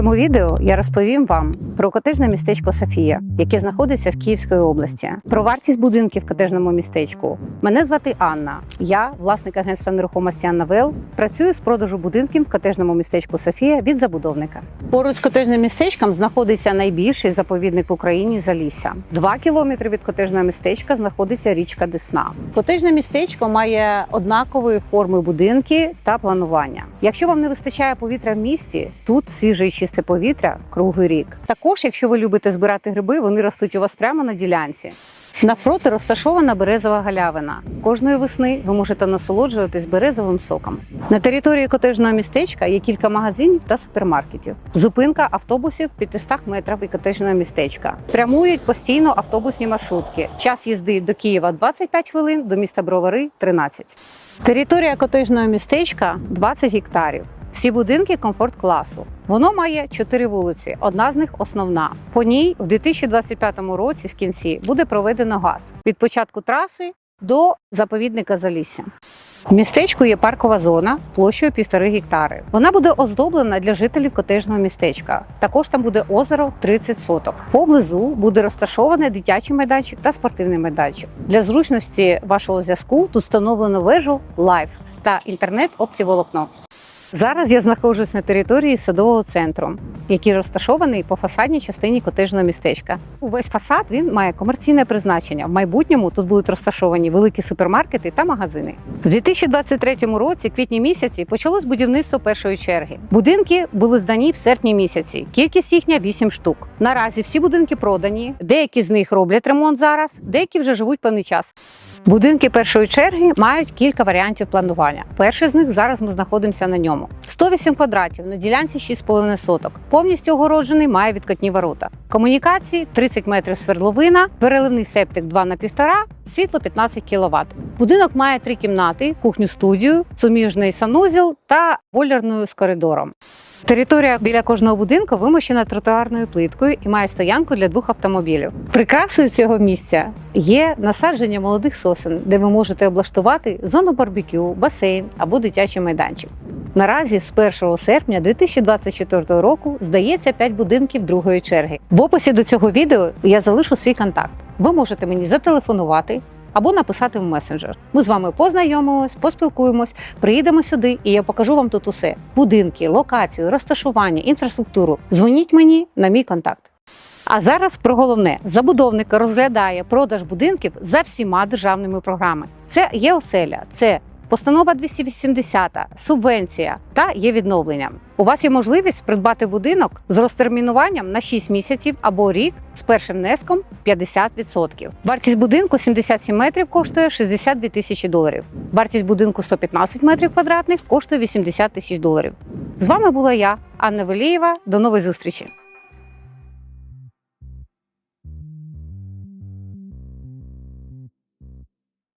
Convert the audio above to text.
цьому відео я розповім вам про котежне містечко Софія, яке знаходиться в Київській області, про вартість будинків в котежному містечку. Мене звати Анна. Я власник агентства нерухомості Анна Вел. Працюю з продажу будинків в котежному містечку Софія від забудовника. Поруч з котежним містечком знаходиться найбільший заповідник в Україні Залісся. Два кілометри від котежного містечка знаходиться річка Десна. Котежне містечко має однакової форми будинки та планування. Якщо вам не вистачає повітря в місті, тут свіже і чисте повітря круглий рік. Також, якщо ви любите збирати гриби, вони ростуть у вас прямо на ділянці. Навпроти розташована березова галявина. Кожної весни ви можете насолоджуватись березовим соком. На території котежного містечка є кілька магазинів та супермаркетів. Зупинка автобусів 500 метрів від котежного містечка. Прямують постійно автобусні маршрутки. Час їзди до Києва 25 хвилин, до міста Бровари 13. Територія котежного містечка 20 гектарів. Всі будинки комфорт класу. Воно має чотири вулиці. Одна з них основна. По ній в 2025 році, в кінці, буде проведено газ від початку траси до заповідника Залісся. В містечку є паркова зона площею півтори гектари. Вона буде оздоблена для жителів котежного містечка. Також там буде озеро 30 соток. Поблизу буде розташований дитячий майданчик та спортивний майданчик. Для зручності вашого зв'язку тут встановлено вежу Live та інтернет оптіволокно. Зараз я знаходжусь на території садового центру, який розташований по фасадній частині котежного містечка. Увесь фасад він має комерційне призначення. В майбутньому тут будуть розташовані великі супермаркети та магазини. У 2023 році, квітні місяці, почалось будівництво першої черги. Будинки були здані в серпні місяці. Кількість їхня 8 штук. Наразі всі будинки продані. Деякі з них роблять ремонт зараз, деякі вже живуть певний час. Будинки першої черги мають кілька варіантів планування. Перший з них зараз ми знаходимося на ньому. 108 квадратів на ділянці 6,5 соток. Повністю огороджений, має відкатні ворота. Комунікації 30 метрів свердловина, переливний септик 2 на 1,5, світло 15 кВт. Будинок має три кімнати, кухню студію, суміжний санузел та бойлерною з коридором. Територія біля кожного будинку вимощена тротуарною плиткою і має стоянку для двох автомобілів. Прикрасою цього місця є насадження молодих сосен, де ви можете облаштувати зону барбекю, басейн або дитячий майданчик. Наразі з 1 серпня 2024 року здається 5 будинків другої черги. В описі до цього відео я залишу свій контакт. Ви можете мені зателефонувати або написати в месенджер. Ми з вами познайомимось, поспілкуємось, приїдемо сюди, і я покажу вам тут усе: будинки, локацію, розташування, інфраструктуру. Дзвоніть мені на мій контакт. А зараз про головне: забудовник розглядає продаж будинків за всіма державними програмами. Це є оселя, це постанова 280, субвенція та є відновлення. У вас є можливість придбати будинок з розтермінуванням на 6 місяців або рік з першим внеском 50%. Вартість будинку 77 метрів коштує 62 тисячі доларів. Вартість будинку 115 метрів квадратних коштує 80 тисяч доларів. З вами була я, Анна Велієва. До нової зустрічі!